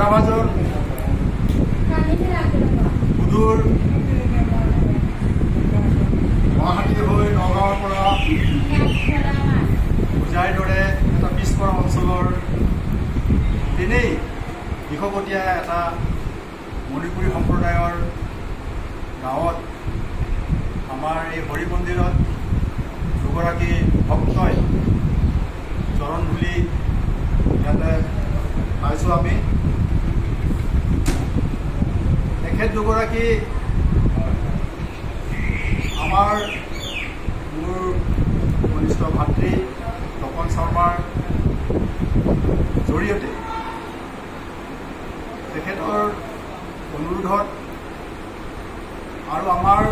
ওদাবাজৰ সুদূৰ দুগৰাকী আমাৰ মোৰ কনিষ্ঠ ভাতৃ তপন শৰ্মাৰ জৰিয়তে তেখেতৰ অনুৰোধত আৰু আমাৰ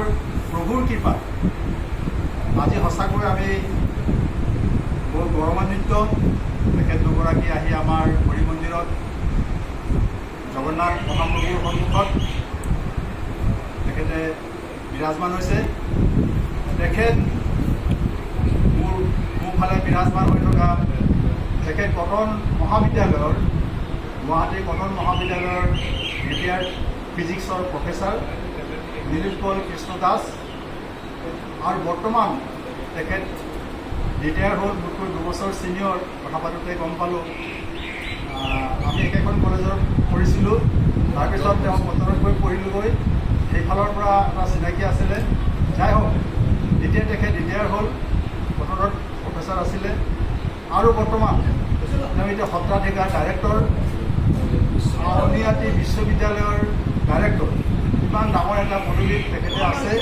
প্ৰভুৰ কৃপাত আজি সঁচাকৈ আমি বৰ গৌৰৱান্বিত। তেখেত দুগৰাকী আহি আমাৰ হৰি মন্দিৰত জগন্নাথ মহাপ্ৰভুৰ সন্মুখত তেখেতে বিৰাজমান হৈছে তেখেত মোৰ মোৰফালে বিৰাজমান হৈ থকা তেখেত কটন মহাবিদ্যালয়ৰ গুৱাহাটী কটন মহাবিদ্যালয়ৰ ৰিটায়াৰ্ড ফিজিক্সৰ প্ৰফেচাৰ নীলোৎপল কৃষ্ণ দাস। আৰু বৰ্তমান তেখেত ৰিটায়াৰ হ'ল মোতকৈ দুবছৰ ছিনিয়ৰ কথা পাতোঁতে গম পালোঁ। আমি একেখন কলেজত পঢ়িছিলোঁ। তাৰপিছত তেওঁ কটনত গৈ পঢ়িলোঁগৈ। সেইফালৰ পৰা এটা চিনাকি আছিলে। যাই হওক যেতিয়া তেখেত ৰিটায়াৰ হ'ল কটনত প্ৰফেচাৰ আছিলে। আৰু বৰ্তমান তেওঁ এতিয়া সত্ৰাধিকাৰ ডাইৰেক্টৰ আউনীআটী বিশ্ববিদ্যালয়ৰ ডাইৰেক্টৰ। ইমান ডাঙৰ এটা পদবীত তেখেতে আছে।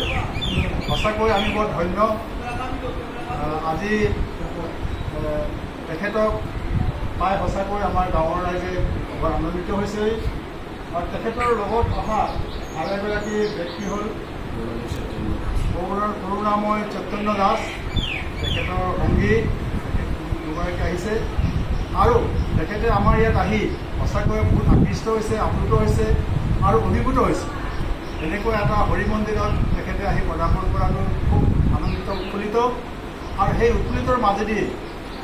সঁচাকৈ আমি বৰ ধন্য। আজি তেখেতক পাই সঁচাকৈ আমাৰ গাঁৱৰ ৰাইজে বৰ আনন্দিত হৈছে। আৰু তেখেতৰ লগত অহা এগৰাকী ব্যক্তি হ'ল কৰুণাময় চৈতন্য দাস। তেখেতৰ সংগী দুগৰাকী আহিছে। আৰু তেখেতে আমাৰ ইয়াত আহি সঁচাকৈ বহুত আকৃষ্ট হৈছে, আপ্লুত হৈছে আৰু অভিভূত হৈছে। এনেকুৱা এটা হৰি মন্দিৰত তেখেতে আহি প্ৰদৰ্শন কৰাটো খুব আনন্দিত, উৎফুল্লিত। আৰু সেই উৎফুল্লিতৰ মাজেদি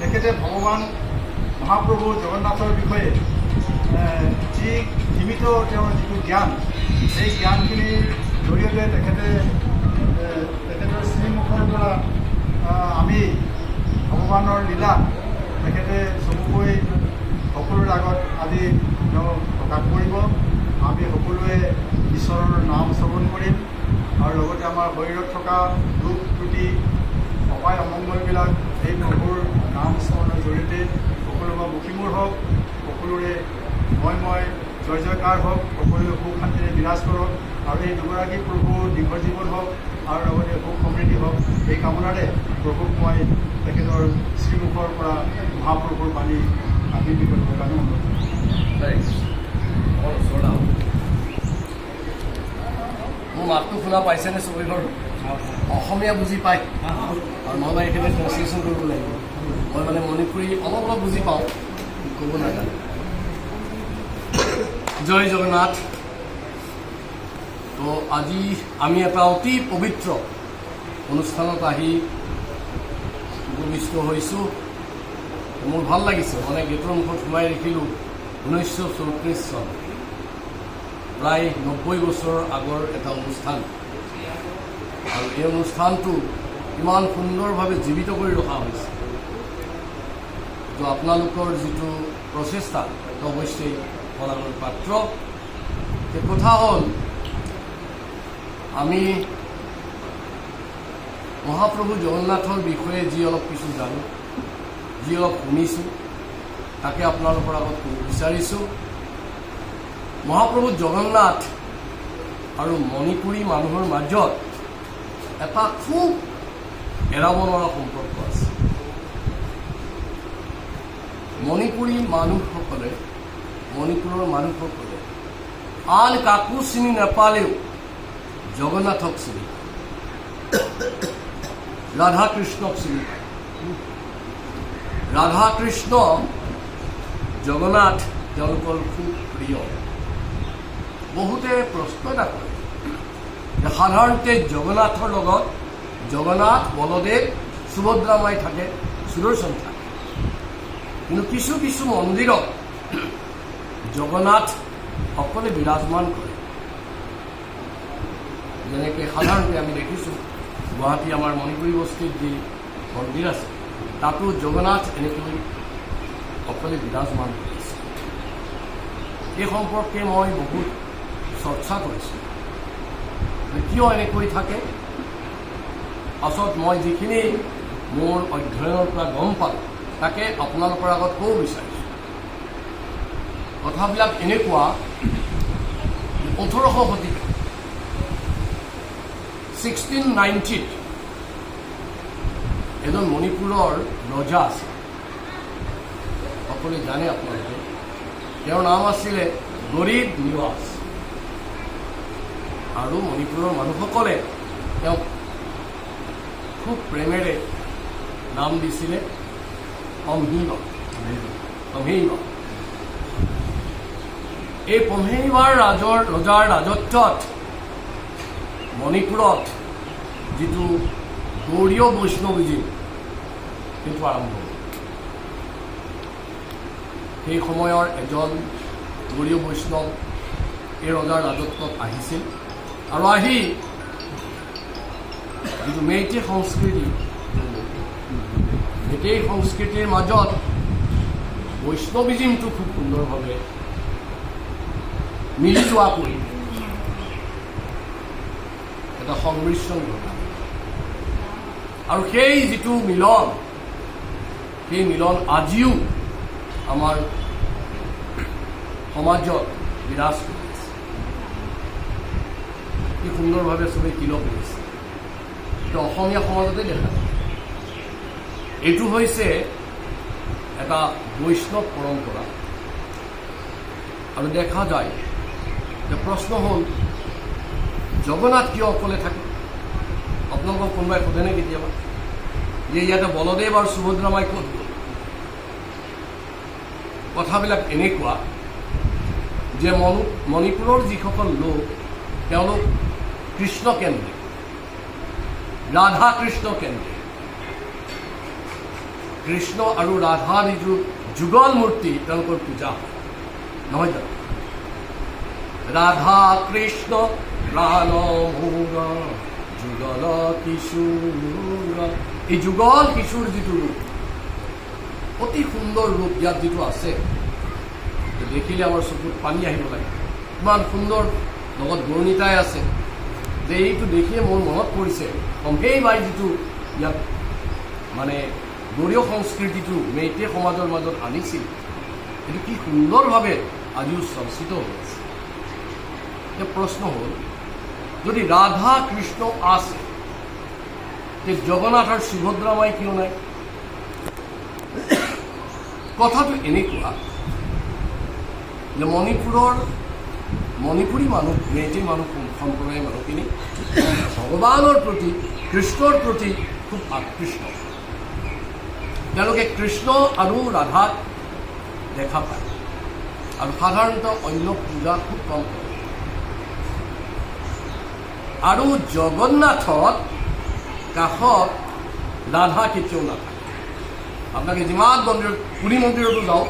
তেখেতে ভগৱান মহাপ্ৰভু জগন্নাথৰ বিষয়ে যি সীমিত তেওঁৰ যিটো জ্ঞান সেই জ্ঞানখিনিৰ জৰিয়তে তেখেতে তেখেতৰ শ্ৰীমুখৰ পৰা আমি ভগৱানৰ লীলা তেখেতে চমুকৈ সকলোৰে আগত আজি তেওঁ প্ৰকাশ কৰিব। আমি সকলোৱে ঈশ্বৰৰ নাম শ্ৰৱণ কৰিম আৰু লগতে আমাৰ শৰীৰত থকা দুখ ত্ৰুটি অপায় অমংগলবিলাক এই প্ৰভুৰ নাম স্মৰণৰ জৰিয়তে সকলোৰে মুখীমূৰ হওক সকলোৰে মই মই জয় জয়কাৰ হওক সকলোৱে সুখ শান্তিৰে বিৰাজ কৰক আৰু এই দুগৰাকী প্ৰভু দীৰ্ঘ জীৱন হওক আৰু লগতে সুখ সমৃদ্ধি হওক এই কামনাৰে প্ৰভুক মই তেখেতৰ শ্ৰীমুখৰ পৰা মহাপ্ৰভুৰ বাণী আবৃত্তি কৰিবৰ কাৰণে অনুৰোধ। মোৰ মাতটো শুনা পাইছেনে চবেই ঘৰ অসমীয়া বুজি পায়। আৰু নহ'লে একেবাৰে ট্ৰেঞ্চলেশ্যন কৰিব লাগিব। মই মানে মণিপুৰী অলপ অলপ বুজি পাওঁ ক'ব নাজানো। জয় জগন্নাথ। তো আজি আমি এটা অতি পবিত্ৰ অনুষ্ঠানত আহি উপবিষ্ট হৈছোঁ। মোৰ ভালো লাগিছে। মানে গেটৰ মুখত সোমাই দেখিলোঁ ঊনৈছশ চৌত্ৰিছ চন। প্ৰায় নব্বৈ বছৰ আগৰ এটা অনুষ্ঠান। আৰু এই অনুষ্ঠানটো ইমান সুন্দৰভাৱে জীৱিত কৰি ৰখা হৈছে। তো আপোনালোকৰ যিটো প্ৰচেষ্টা সেইটো অৱশ্যেই শলাগৰ পাত্ৰ এতিয়া কথা হ'ল, আমি মহাপ্ৰভু জগন্নাথৰ বিষয়ে যি অলপ কিছু জানো, যি অলপ শুনিছোঁ, তাকে আপোনালোকৰ আগত ক'ব বিচাৰিছোঁ। মহাপ্ৰভু জগন্নাথ আৰু মণিপুৰী মানুহৰ মাজত এটা খুব এৰাব নোৱাৰা সম্পৰ্ক আছে। মণিপুৰী মানুহসকলে মণিপুৰৰ মানুহসকলে আন কাকো চিনি নাপালেও জগন্নাথক চিনি পায়। ৰাধা কৃষ্ণক চিনি পায় ৰাধা জগন্নাথ তেওঁলোকৰ খুব প্ৰিয় বহুতে প্ৰশ্ন এটা কৰে যে সাধাৰণতে জগন্নাথৰ লগত জগন্নাথ, বলদেৱ, সুভদ্ৰা মাই থাকে, সুদৰ্শন থাকে। কিন্তু কিছু কিছু মন্দিৰত জগন্নাথ সকলে বিৰাজমান কৰে যেনেকৈ সাধাৰণতে আমি দেখিছোঁ, গুৱাহাটী আমাৰ মণিপুৰী বস্তিত যি মন্দিৰ আছে, তাতো জগন্নাথ এনেকৈ সকলে বিৰাজমান কৰিছে এই সম্পৰ্কে মই বহুত চৰ্চা কৰিছোঁ। কিয় এনেকৈ থাকে? পাছত মই যিখিনি মোৰ অধ্যয়নৰ পৰা গম পালোঁ, তাকে আপোনালোকৰ আগত ক'ব বিচাৰিছোঁ। কথাবিলাক এনেকুৱা ওঠৰশ শতিকা ছিক্সটিন নাইণ্টিত এজন মণিপুৰৰ ৰজা আছে সকলোৱে জানে আপোনালোকে। তেওঁৰ নাম আছিলে গৰীব নিৱাস। আৰু মণিপুৰৰ মানুহসকলে তেওঁক খুব প্ৰেমেৰে নাম দিছিলে অমহিম অমহিম এই পমহিমাৰ ৰাজৰ ৰজাৰ ৰাজত্বত, মণিপুৰত যিটো গৌৰীয় বৈষ্ণৱীজিম সেইটো আৰম্ভ সেই সময়ৰ এজন গৌৰীয় বৈষ্ণৱ এই ৰজাৰ ৰাজত্বত আহিছিল আৰু আহি যিটো মেইটে সংস্কৃতি, মেইটেই সংস্কৃতিৰ মাজত বৈষ্ণৱিজিমটো খুব সুন্দৰভাৱে মিলি যোৱাকৈ এটা সংমিশ্ৰণ ঘটালে আৰু সেই যিটো মিলন, সেই মিলন আজিও আমাৰ সমাজত বিৰাজ কৰি কি সুন্দৰভাৱে চবেই তিলক কৰিছে। এইটো অসমীয়া সমাজতে দেখা যায়। এইটো হৈছে এটা বৈষ্ণৱ পৰম্পৰা। আৰু দেখা যায় যে প্ৰশ্ন হ'ল, জগন্নাথ কিয় অকলে থাকে? আপোনালোকক কোনোবাই সোধেনে কেতিয়াবা যে ইয়াতে বলদেৱ আৰু সুভদ্ৰামাই ক'ত গ'ল কথাবিলাক এনেকুৱা যে মণি মণিপুৰৰ যিসকল লোক, তেওঁলোক কৃষ্ণ কেন্দ্ৰিক ৰাধা কৃষ্ণ কেন্দ্ৰিক কৃষ্ণ আৰু ৰাধাৰ যিটো যুগল মূৰ্তি, তেওঁলোকৰ পূজা হয়। নহয় জানো? ৰাধা কৃষ্ণ মৌৰ যুগল কিশোৰ এই যুগল কিশোৰ যিটো ৰূপ, অতি সুন্দৰ ৰূপ ইয়াত যিটো আছে দেখিলে আমাৰ চকুত পানী আহিব লাগে। ইমান সুন্দৰ লগত বৰ্ণিতাই আছে যে এইটো দেখিয়ে মোৰ মনত পৰিছে। কমহেই বাই যিটো ইয়াত মানে গৰীয় সংস্কৃতিটো মেইটে সমাজৰ মাজত আনিছিল। এইটো কি সুন্দৰভাৱে আজিও চৰ্চিত হৈ আছে। এতিয়া প্ৰশ্ন হ'ল, যদি ৰাধা কৃষ্ণ আছে তে জগন্নাথ আৰু সুভদ্ৰামাই কিয় নাই? কথাটো এনেকুৱা যে মণিপুৰৰ মণিপুৰী মানুহ মেইটে মানুহ সম্প্ৰদায়ৰ মানুহখিনি ভগৱানৰ প্ৰতি কৃষ্ণৰ প্ৰতি খুব আকৃষ্ট। তেওঁলোকে কৃষ্ণ আৰু ৰাধাক দেখা পায়। আৰু সাধাৰণতে অন্য পূজা খুব কম কৰে আৰু জগন্নাথত কাষত ৰাধা কেতিয়াও নাথাকে আপোনালোকে যিমান মন্দিৰত পুৰী মন্দিৰতো যাওক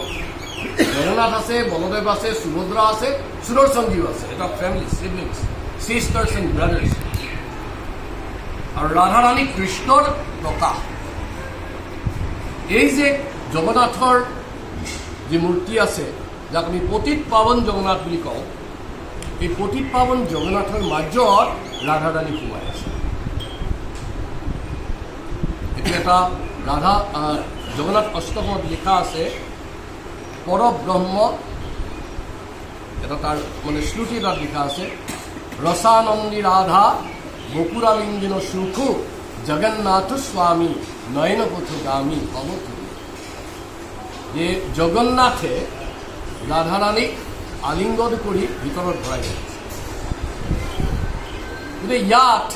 জগন্নাথ আছে, বলদেৱ আছে সুভদ্ৰা আছে সুদৰ্শনজীও আছে, এটা family siblings sisters and brothers আৰু ৰাধা ৰাণী কৃষ্ণৰ প্ৰকাশ। এই যে জগন্নাথৰ যি মূৰ্তি আছে, যাক আমি পতিত পাৱন জগন্নাথ বুলি কওঁ, এই পতিত পাৱন জগন্নাথৰ মাজত সোমাই আছে। এইটো এটা ৰাধা আহ, জগন্নাথ অষ্টমত লিখা আছে পৰব্ৰহ্ম এটা তাৰ মানে শ্ৰুতি তাত লিখা আছে ৰসানন্দী ৰাধা বকুৰালিঙ্গিন সুখু জগন্নাথ স্বামী নয়নপথগামী অবতু যে জগন্নাথে ৰাধাৰাণীক আলিংগন কৰি ভিতৰত ভৰাই ইয়াত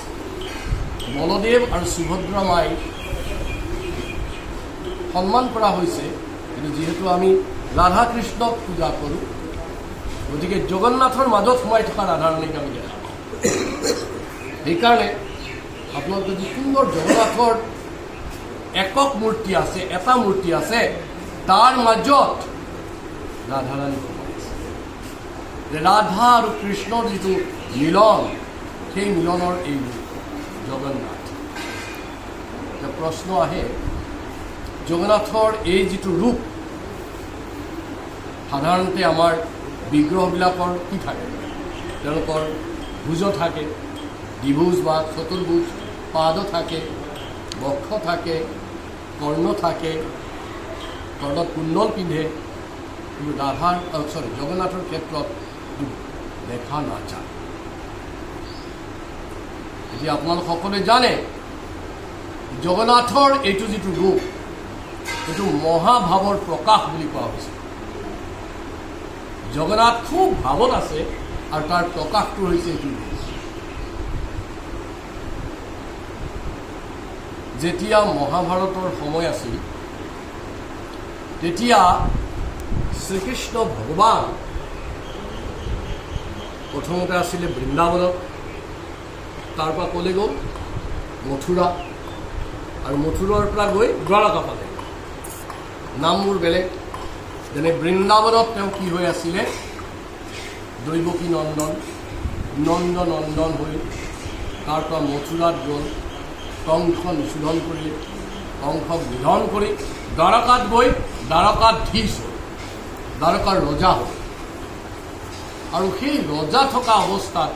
বলদেৱ আৰু সুভদ্ৰা মাই সন্মান কৰা হৈছে কিন্তু যিহেতু আমি ৰাধা কৃষ্ণক পূজা কৰোঁ গতিকে জগন্নাথৰ মাজত সোমাই থকা ৰাধাৰাণীক আমি দেখা পাওঁ সেইকাৰণে আপোনালোকে যি সুন্দৰ জগন্নাথৰ একক মূৰ্তি আছে এটা মূৰ্তি আছে তাৰ মাজত ৰাধাৰাণী সোমাই আছে। ৰাধা আৰু কৃষ্ণৰ যিটো মিলন সেই মিলনৰ এই ৰূপ জগন্নাথ। এতিয়া প্ৰশ্ন আহে, জগন্নাথৰ এই যিটো ৰূপ, সাধাৰণতে আমাৰ বিগ্ৰহবিলাকৰ কি থাকে? তেওঁলোকৰ ভুজ থাকে, দ্বিভুজ বা চতুৰ্ভুজ, পাদ থাকে, বক্ষ থাকে, কৰ্ণ থাকে, কৰ্ণত কুণ্ডল পিন্ধে, কিন্তু ৰাধাৰ চৰি জগন্নাথৰ ক্ষেত্ৰত দেখা নাযায়। এতিয়া আপোনালোক সকলোৱে জানে জগন্নাথৰ এইটো যিটো ৰূপ এইটো মহাভাৱৰ প্ৰকাশ বুলি কোৱা হৈছে। জগন্নাথ খুব ভাৱত আছে আৰু তাৰ প্ৰকাশটো হৈছে এইটো ৰূপ যেতিয়া মহাভাৰতৰ সময় আছিল, তেতিয়া শ্ৰীকৃষ্ণ ভগৱান প্ৰথমতে আছিলে বৃন্দাবনত। তাৰ পৰা ক'লে গ'ল মথুৰা আৰু মথুৰাৰ পৰা গৈ দ্বাৰকা পালে নামবোৰ বেলেগ যেনে বৃন্দাবনত তেওঁ কি হৈ আছিলে? দৈৱকী নন্দন নন্দ নন্দন হৈ তাৰ পৰা মথুৰাত গ'ল, কংস নিশোধন কৰিলে কংসক নিধন কৰি দ্বাৰকাত গৈ দ্বাৰকাধীশ হ'ল, দ্বাৰকাৰ ৰজা হ'ল। আৰু সেই ৰজা থকা অৱস্থাত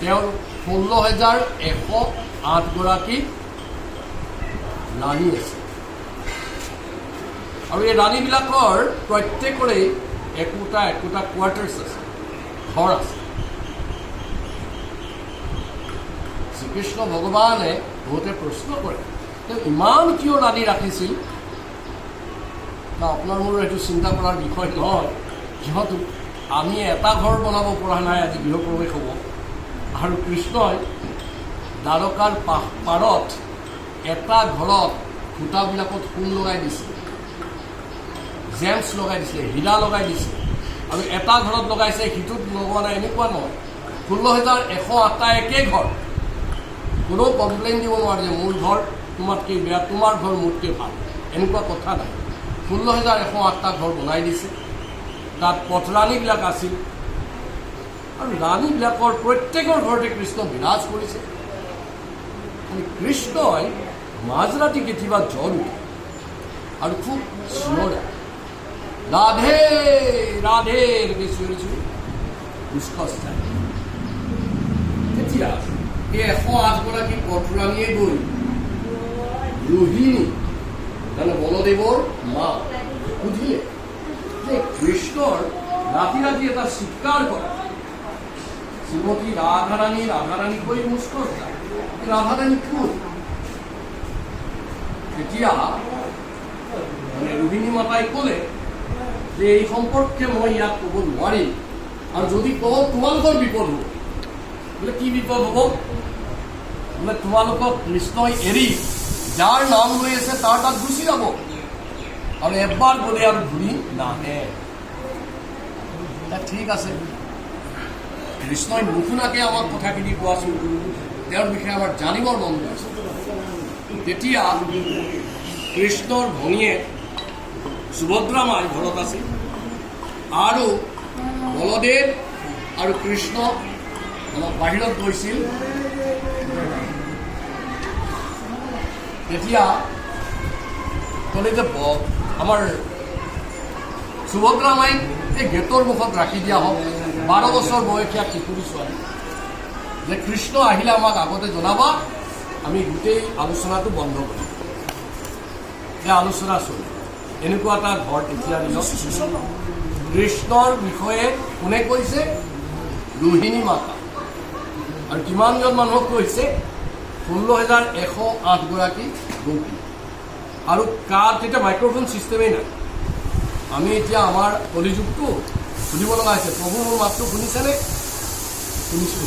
তেওঁৰ ষোল্ল হেজাৰ এশ আঠগৰাকী ৰাণী আছে। আৰু এই ৰাণীবিলাকৰ প্ৰত্যেকৰে একোটা একোটা কোৱাৰ্টাৰ্ছ আছে। ঘৰ আছে। শ্ৰীকৃষ্ণ ভগৱানে বহুতে প্ৰশ্ন কৰে, তেওঁ ইমান কিয় ৰাণী ৰাখিছিল? না আপোনাৰ মোৰ এইটো চিন্তা কৰাৰ বিষয় নহয়। যিহেতু আমি এটা ঘৰ বনাব পৰা নাই, আজি গৃহপ্ৰৱেশ হ'ব। আৰু কৃষ্ণই দ্বাৰকাৰ পাৰত এটা ঘৰত খুটাবিলাকত সোণ লগাই দিছিল জেমছ লগাই দিছিলে হীৰা লগাই দিছিলে আৰু এটা ঘৰত লগাইছে, সিটোত লগোৱা নাই, এনেকুৱা নহয়। ষোল্ল হেজাৰ এশ আঠটা একেই ঘৰ। কোনো কমপ্লেইন দিব নোৱাৰে যে মোৰ ঘৰ তোমাতকৈ বেয়া, তোমাৰ ঘৰ মোতকৈ ভালো। এনেকুৱা কথা নাই। ষোল্ল হেজাৰ এশ আঠটা ঘৰ বনাই দিছে। তাত পথৰাণীবিলাক আছিল। আৰু ৰাণীবিলাকৰ প্ৰত্যেকৰ ঘৰতে কৃষ্ণ বিৰাজ কৰিছে খালি কৃষ্ণই মাজৰাতি কেতিয়াবা জ্বৰ উঠে। আৰু খুব চিঞৰে ৰাধে ৰাধে এনেকৈ চিঞৰি চিঞৰি যায় তেতিয়া এই এশ আঠগৰাকী পথৰাণীয়ে গৈ ৰোহিণী মানে বলদেৱৰ মা, সুধিলে যে কৃষ্ণৰ ৰাতি ৰাতি এটা চিৎকাৰ কৰে। শ্ৰীমতী ৰাধাৰাণী ৰাধাৰাণী কৈ মুস্কৰ যায় ৰাধাৰাণী কোন? তেতিয়া মানে ৰোহিণী মাতাই ক'লে যে এই সম্পৰ্কে মই ইয়াত ক'ব নোৱাৰিম। আৰু যদি কওঁ, তোমালোকৰ বিপদ হ'ব। বোলে, কি বিপদ হ'ব? বোলে, তোমালোকক কৃষ্ণই এৰি যাৰ নাম লৈ আছে, তাৰ তাত গুচি যাব। আৰু এবাৰ গ'লে আৰু ঘূৰি নাহে। ঠিক আছে। কৃষ্ণই নুশুনাকে আমাক কথাখিনি কোৱাচোন তেওঁৰ বিষয়ে আমাৰ জানিবৰ মন গৈ আছে তেতিয়া কৃষ্ণৰ ভনীয়ে সুভদ্ৰা মাই ঘৰত আছিল আৰু বলদেৱ আৰু কৃষ্ণ অলপ বাহিৰত গৈছিল। তেতিয়া ক'লে যে আমাৰ সুভদ্ৰা মাইক এই গেটৰ মুখত ৰাখি দিয়া হওক। বাৰ বছৰ বয়সীয়া কিশোৰী ছোৱালী যে কৃষ্ণ আহিলে আমাক আগতে জনাবা, আমি গোটেই আলোচনাটো বন্ধ কৰিম। এই আলোচনা চলিব এনেকুৱা এটা ঘৰ তেতিয়া দিনত কৃষ্ণৰ বিষয়ে কোনে কৈছে? ৰোহিণী মাতা। আৰু কিমানজন মানুহক কৈছে? ষোল্ল হেজাৰ এশ আঠগৰাকী গোপী আৰু কাৰ তেতিয়া মাইক্ৰফোন ছিষ্টেমেই নাই। আমি এতিয়া আমাৰ কলিযুগটো শুনিব লগা হৈছে। প্ৰভু মোৰ মাতটো শুনিছেনে? শুনিছোঁ।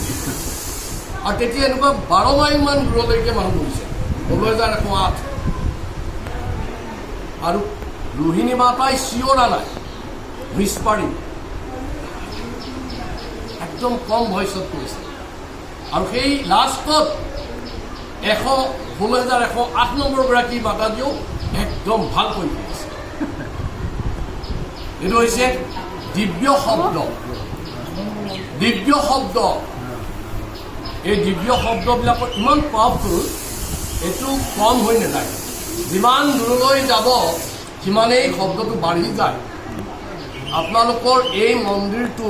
আৰু তেতিয়া এনেকুৱা বাৰ মাইলমান দূৰলৈকে মানুহ গৈছে ষোল্ল হেজাৰ এশ আঠ। আৰু ৰোহিণী মাতাই চিঞৰা নাই। হুইচপাৰিং। একদম কম ভইচত কৈছে। আৰু সেই লাষ্টত এশ, ষোল্ল হেজাৰ এশ আঠ নম্বৰগৰাকী মাতাজীয়েও একদম ভালকৈ কৈছে এইটো হৈছে দিব্য শব্দ। দিব্য শব্দ। এই দিব্য শব্দবিলাকত ইমান পাৱাৰফুল এইটো কম হৈ নাযায়। যিমান দূৰলৈ যাব, সিমানেই শব্দটো বাঢ়ি যায়। আপোনালোকৰ এই মন্দিৰটো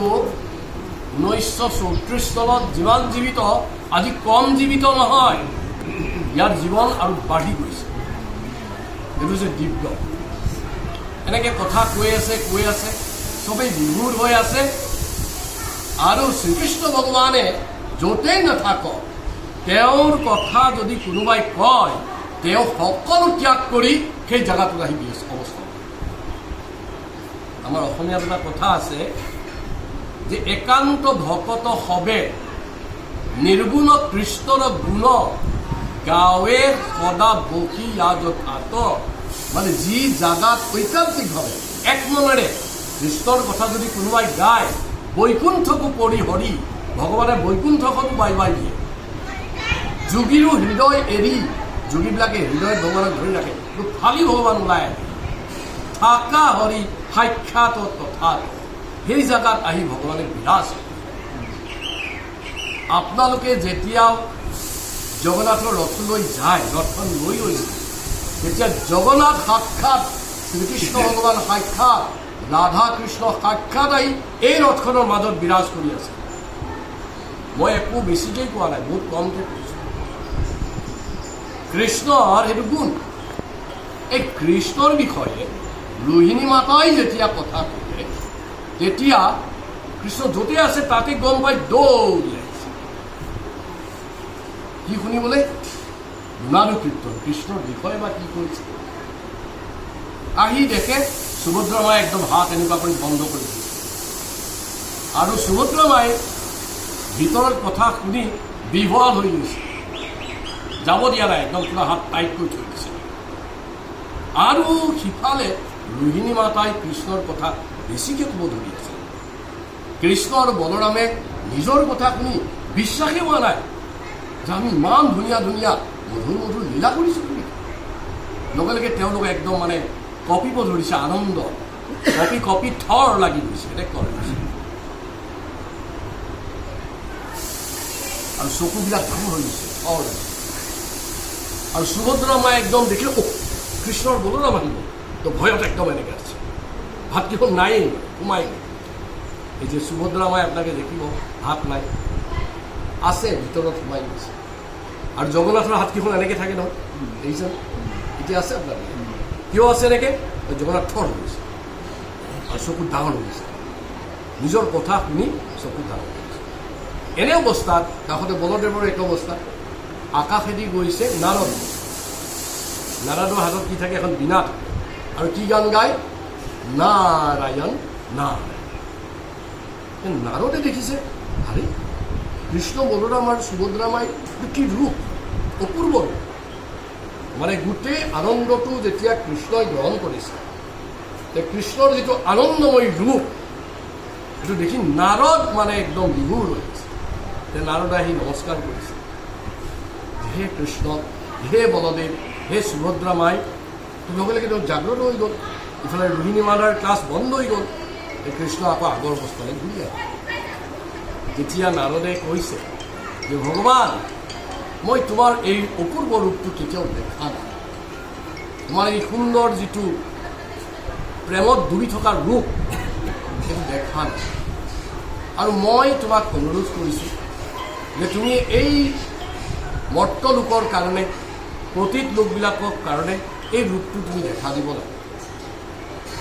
ঊনৈছশ চৌত্ৰিছ চনত যিমান জীৱিত, আজি কম জীৱিত নহয়। ইয়াৰ জীৱন আৰু বাঢ়ি গৈছে। এইটো হৈছে দিব্য। এনেকৈ কথা কৈ আছে কৈ আছে। চবেই বিভুৰ হৈ আছে। আৰু শ্ৰীকৃষ্ণ ভগৱানে য'তেই নাথাকক তেওঁৰ কথা যদি কোনোবাই কয়, তেওঁ সকলো ত্যাগ কৰি সেই জেগাটোত আহি দিয়ে অৱস্থা আমাৰ অসমীয়াত এটা কথা আছে যে একান্ত ভকত হবে নিৰ্গুণ কৃষ্ণৰ গুণ গাঁৱে সদা বসি ইয়াজত আত। মানে যি জাগাত ঐকান্তিকভাৱে, এক মনেৰে কৃষ্ণৰ কথা যদি কোনোবাই গায়, বৈকুণ্ঠকো পৰি হৰি, ভগৱানে বৈকুণ্ঠকতো বাই বাই দিয়ে। যোগীৰো হৃদয় এৰি, যোগীবিলাকে হৃদয়ত ভগৱানক ধৰি ৰাখে। কিন্তু ফালি ভগৱান ওলাই থাকা হৰি, সাক্ষাৎ তথা সেই জাগাত আহি ভগৱানে বিৰাজ। আপোনালোকে যেতিয়া জগন্নাথৰ ৰথলৈ যায়, ৰথখন লৈ লৈ তেতিয়া জগন্নাথ সাক্ষাৎ, শ্ৰীকৃষ্ণ ভগৱান সাক্ষাৎ ৰাধা কৃষ্ণ সাক্ষাৎ আহি এই ৰথখনৰ মাজত বিৰাজ কৰি আছে। মই একো বেছিকৈ কোৱা নাই, বহুত কমকৈ কৈছোঁ। কৃষ্ণৰ সেইটো গুণ। এই কৃষ্ণৰ বিষয়ে ৰোহিণী মাতাই যেতিয়া কথা ক'লে তেতিয়া কৃষ্ণ য'তে আছে তাতে গম পাই দৌৰি আহিছে। কি শুনিবলৈ গুণানু কীৰ্তন কৃষ্ণৰ বিষয়ে বা কি কৰিছে আহি দেখে সুভদ্ৰা মায়ে একদম হাত এনেকুৱা কৰি বন্ধ কৰি দিছে আৰু সুভদ্ৰা মায়ে ভিতৰত কথা শুনি বিহোৱাল হৈ গৈছে। যাব দিয়া নাই একদম পুৰা হাত টাইট কৰি থৈ দিছে আৰু সিফালে ৰোহিণী মাতাই কৃষ্ণৰ কথা বেছিকৈ ক'ব ধৰি আছে কৃষ্ণ আৰু বলৰামে নিজৰ কথা শুনি বিশ্বাসেই হোৱা নাই। যে আমি ইমান ধুনীয়া ধুনীয়া মধুৰ মধুৰ লীলা কৰিছোঁ লগে লগে তেওঁলোকে একদম মানে কঁপিব ধৰিছে আনন্দ। কঁপি কঁপি থৰ লাগি গৈছে এনেকুৱা হৈ গৈছে আৰু চকুবিলাক ডাঙৰ হৈ গৈছে, থৰ আৰু সুভদ্ৰা মায়ে একদম দেখিলে অ কৃষ্ণৰ বলৰাম আহিব তো ভয়ত একদম এনেকৈ আছে। ভাতকেইখন নায়েই, সোমাই এই যে সুভদ্ৰা মায়ে আপোনালোকে দেখিব হাত নাই। আছে, ভিতৰত সোমাই গৈছে আৰু জগন্নাথৰ হাতকেইখন এনেকৈ থাকে নহয়। দেখিছে এতিয়া আছে আপোনালোকে। কিয় আছে এনেকৈ? জগন্নাথ থৰ হৈ গৈছে। আৰু চকুত ডাঙৰ হৈ নিজৰ কথা শুনি চকুত ডাঙৰ হৈ গৈছে। এনে অৱস্থাত, কাষতে বলদেৱৰ এক অৱস্থা, আকাশেদি গৈছে নাৰদ। নাৰদৰ হাতত কি থাকে এখন বীণা থাকে। আৰু কি গান গায়? নাৰায়ণ নাৰায়ণ। নাৰদে দেখিছে, আৰে, কৃষ্ণ বলৰাম আৰু সুভদ্ৰা মাই কি ৰূপ, অপূৰ্ব ৰূপ। মানে গোটেই আনন্দটো যেতিয়া কৃষ্ণই গ্ৰহণ কৰিছে, তে কৃষ্ণৰ যিটো আনন্দময় ৰূপ সেইটো দেখি নাৰদ মানে একদম বিভোৰ হৈ আছে। তে নাৰদে আহি নমস্কাৰ কৰিছে। হে কৃষ্ণ, হে বলদেৱ, হে সুভদ্ৰা মাই তো লগে লগে তেওঁ জাগ্ৰত হৈ গ'ল, ইফালে ৰোহিণী মালাৰ ক্লাছ বন্ধ হৈ গ'ল কৃষ্ণ আকৌ আগৰ অৱস্থালৈ ঘূৰি আহিল যেতিয়া নাৰদে কৈছে যে, ভগৱান মই তোমাৰ এই অপূৰ্ব ৰূপটো কেতিয়াও দেখা নাই। তোমাৰ এই সুন্দৰ যিটো প্ৰেমত ডুবি থকা ৰূপ দেখা নাই। আৰু মই তোমাক অনুৰোধ কৰিছোঁ যে তুমি এই মৰ্ত লোকৰ কাৰণে, পতীত লোকবিলাকৰ কাৰণে এই ৰূপটো তুমি দেখা দিব লাগে।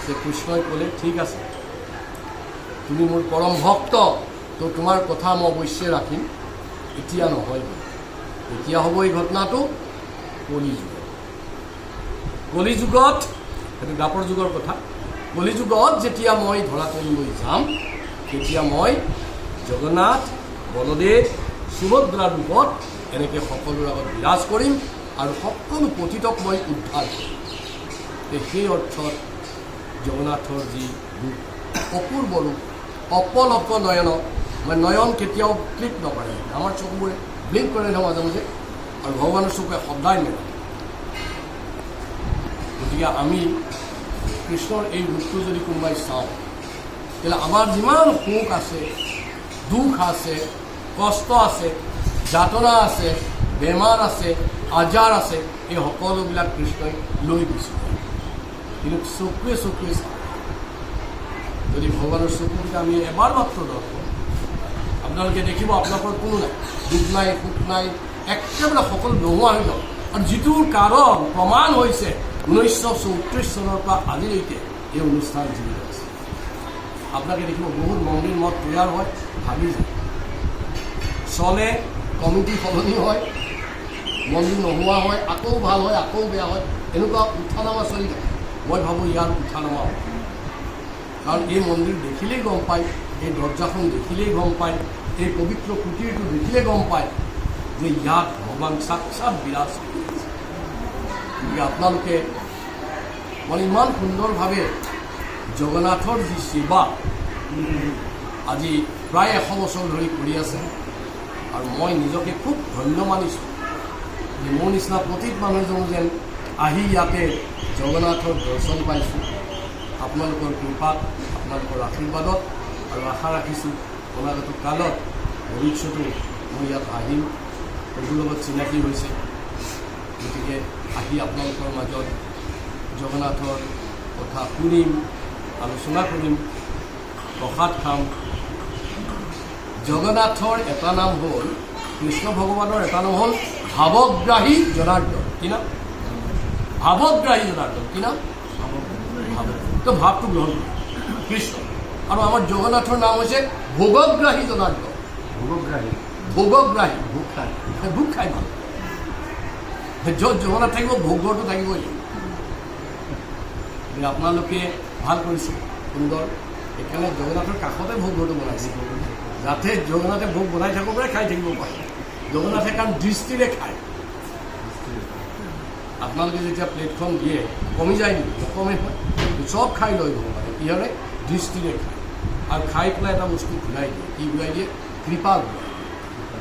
যে কৃষ্ণই ক'লে, ঠিক আছে, তুমি মোৰ পৰম ভক্ত, তো তোমাৰ কথা মই অৱশ্যে ৰাখিম। এতিয়া নহয় এতিয়া হ'ব এই ঘটনাটো কলিযুগত কলিযুগত সেইটো দাপৰ যুগৰ কথা। কলিযুগত যেতিয়া মই ধৰাতললৈ যাম, তেতিয়া মই জগন্নাথ, বলদেৱ সুভদ্ৰা ৰূপত এনেকৈ সকলোৰে আগত বিৰাজ কৰিম আৰু সকলো পতিতক মই উদ্ধাৰ কৰিম। সেই অৰ্থত জগন্নাথৰ যি ৰূপ, অপূৰ্ব ৰূপ অপলপ নয়ন মানে নয়ন কেতিয়াও ক্লিক নকৰে, আমাৰ চকুবোৰে। ব্লিংক কৰে নহয় মাজে মাজে আৰু ভগৱানৰ চকুৱে সদায় নেৰে গতিকে আমি কৃষ্ণৰ এই ৰূপটো যদি কোনোবাই চাওঁ তেতিয়াহ'লে আমাৰ যিমান সুখ আছে, দুখ আছে, কষ্ট আছে, যাতনা আছে, বেমাৰ আছে, আজাৰ আছে, এই সকলোবিলাক কৃষ্ণই লৈ যায় কিন্তু চকুৱে চকুৱে চায়। যদি ভগৱানৰ চকুকেইটা আমি এবাৰ মাত্ৰ দৰ্শন আপোনালোকে দেখিব, আপোনালোকৰ কোনো নাই দুখ নাই, সুখ নাই, একেবাৰে সকলো নোহোৱা হৈ যাব আৰু যিটোৰ কাৰণ প্ৰমাণ হৈছে, ঊনৈছশ চৌত্ৰিছ চনৰ পৰা আজিলৈকে এই অনুষ্ঠান জীৱিত আছে। আপোনালোকে দেখিব, বহুত মন্দিৰ মঠ তৈয়াৰ হয় ভাবি যায়। চলে, কমিটি সলনি হয়, মন্দিৰ নোহোৱা হয়, আকৌ ভালো হয়, আকৌ বেয়া হয়, এনেকুৱা উঠা নামা চলি থাকে। মই ভাবোঁ ইয়াৰ উঠা নামা হ'ব। কাৰণ এই মন্দিৰ দেখিলেই গম পায় এই দৰ্জাখন দেখিলেই গম পায়। এই পবিত্ৰ কুটীৰটো দেখিলে গম পায়। যে ইয়াত ভগৱান সাক্ষাৎ বিৰাজ কৰি আছে গতিকে আপোনালোকে মানে ইমান সুন্দৰভাৱে জগন্নাথৰ যি সেৱা আজি প্ৰায় এশ বছৰ ধৰি কৰি আছে, আৰু মই নিজকে খুব ধন্য মানিছোঁ যে মোৰ নিচিনা প্ৰতীক মানুহ এজনো যেন আহি ইয়াতে জগন্নাথৰ দৰ্শন পাইছোঁ। আপোনালোকৰ কৃপাত, আপোনালোকৰ আশীৰ্বাদত আশা ৰাখিছোঁ অনাগত কালত ভৱিষ্যতো মই ইয়াত আহিম প্ৰভুৰ লগত চিনাকি হৈছে গতিকে আহি আপোনালোকৰ মাজত জগন্নাথৰ কথা শুনিম, আলোচনা কৰিম প্ৰসাদ খাম। জগন্নাথৰ এটা নাম হ'ল, কৃষ্ণ ভগৱানৰ এটা নাম হ'ল ভাৱগ্ৰাহী জনাৰ্দন। কি নাম? ভাৱগ্ৰাহী জনাৰ্দন। কি নাম? ভাৱ তো ভাৱটো গ্ৰহণ কৃষ্ণ। আৰু আমাৰ জগন্নাথৰ নাম হৈছে ভোগগ্ৰাহী জনাৰ্দন ভোগগ্ৰাহী ভোগগ্ৰাহী ভোগ খায় ভোগ খাই ভালো য'ত জগন্নাথ থাকিব ভোগৰটো থাকিবই আপোনালোকে ভালো কৰিছে। সুন্দৰ। সেইকাৰণে জগন্নাথৰ কাষতে ভোগঘৰটো বনাইছে যাতে জগন্নাথে ভোগ বনাই থাকোঁ পাৰে খাই থাকিব পাৰে। জগন্নাথে কাৰণ দৃষ্টিৰে খায়। আপোনালোকে যেতিয়া প্লেটখন দিয়ে কমি যায় নেকি? নকমে হয়। চব খাই লয় ভগৱানে। কিহৰে দৃষ্টিৰে খায়। আৰু খাই পেলাই এটা বস্তু ঘূৰাই দিয়ে। কি ঘূৰাই দিয়ে? কৃপা ঘূৰাই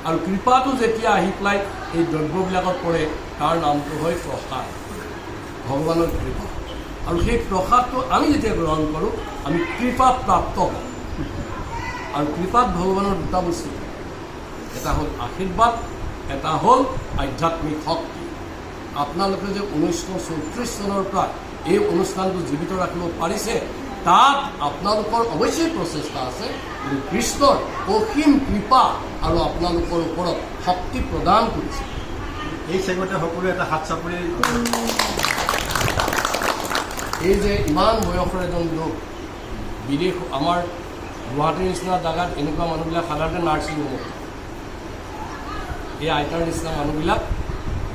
আৰু কৃপাটো যেতিয়া আহি পেলাই এই দ্ৰব্যবিলাকত পৰে, তাৰ নামটো হয় প্ৰসাদ। ভগৱানৰ কৃপা। আৰু সেই প্ৰসাদটো আমি যেতিয়া গ্ৰহণ কৰোঁ, আমি কৃপা প্ৰাপ্ত হওঁ। আৰু কৃপাত ভগৱানৰ দুটা বস্তু। এটা হ'ল আশীৰ্বাদ, এটা হ'ল আধ্যাত্মিক শক্তি। আপোনালোকে যে ঊনৈছশ চৌত্ৰিছ চনৰ পৰা এই অনুষ্ঠানটো জীৱিত ৰাখিব পাৰিছে তাত আপোনালোকৰ অৱশ্যেই প্ৰচেষ্টা আছে। কিন্তু কৃষ্ণৰ অসীম কৃপা আৰু আপোনালোকৰ ওপৰত শক্তি প্ৰদান কৰিছে। এই চেগতে সকলোৱে এটা হাত চাপৰি এই যে ইমান বয়সৰ এজন লোক বিদেশ আমাৰ গুৱাহাটীৰ নিচিনা জেগাত এনেকুৱা মানুহবিলাক সাধাৰণতে নাৰ্ছিং হোমত এই আইতাৰ নিচিনা মানুহবিলাক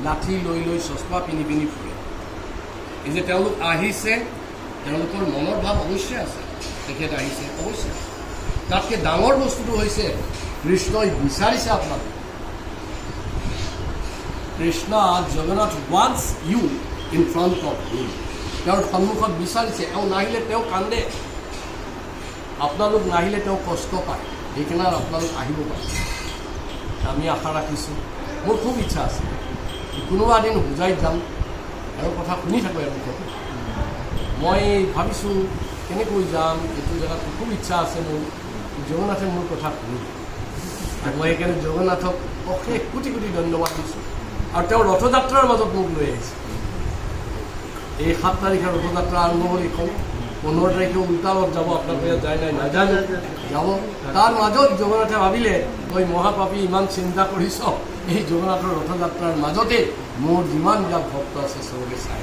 লাঠি লৈ লৈ চশমা পিন্ধি পিন্ধি ফুৰে। এই যে তেওঁলোক আহিছে তেওঁলোকৰ মনৰ ভাৱ অৱশ্যে আছে? তেখেত আহিছে অৱশ্যে। তাতকৈ ডাঙৰ বস্তুটো হৈছে কৃষ্ণই বিচাৰিছে আপোনাক Krishna Jagannath wants you in front of him তেওঁৰ সন্মুখত বিচাৰিছে তেওঁ নাহিলে তেওঁ কান্দে। আপোনালোক নাহিলে তেওঁ কষ্ট পায়। সেইকাৰণে আপোনালোক আহিব পাৰে। আমি আশা ৰাখিছোঁ, মোৰ খুব ইচ্ছা আছে। কোনোবা এদিন হোজাইত যাম। আৰু কথা শুনি থাকোঁ এওঁলোকৰ মই ভাবিছোঁ কেনেকৈ যাম, এইটো জেগাত খুব ইচ্ছা আছে মোৰ। জগন্নাথে মোৰ কথা শুনি আৰু মই সেইকাৰণে জগন্নাথক অশেষ কোটি কোটি ধন্যবাদ দিছোঁ। আৰু তেওঁ ৰথযাত্ৰাৰ মাজত মোক লৈ আহিছে। এই সাত তাৰিখে ৰথযাত্ৰা আৰম্ভ হ'ল এইখন। পোন্ধৰ তাৰিখে উল্টালত যাব, আপোনালোকে ইয়াত যায় নাই, নাজানো। যাব। তাৰ মাজত জগন্নাথে ভাবিলে তই মহাপাপী, ইমান চিন্তা কৰিছ। এই জগন্নাথৰ ৰথযাত্ৰাৰ মাজতে মোৰ যিমানবিলাক ভক্ত আছে, চবকে চাই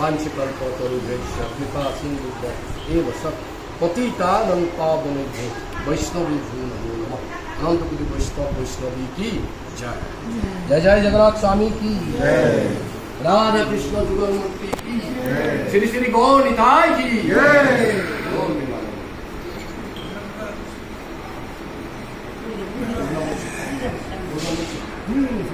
वाञ्छिकल्पतरुभ्यश्च कृपासिन्धुभ्य एव सत् पतितानन्तावनेभ्यो वैष्णवेभ्यो नमो नम अनंतपुर वैष्णव वैष्णवी की जय जय जय जगन्नाथ स्वामी की राधा कृष्ण जुगल मूर्ति की श्री श्री गौनिताय की Hmm.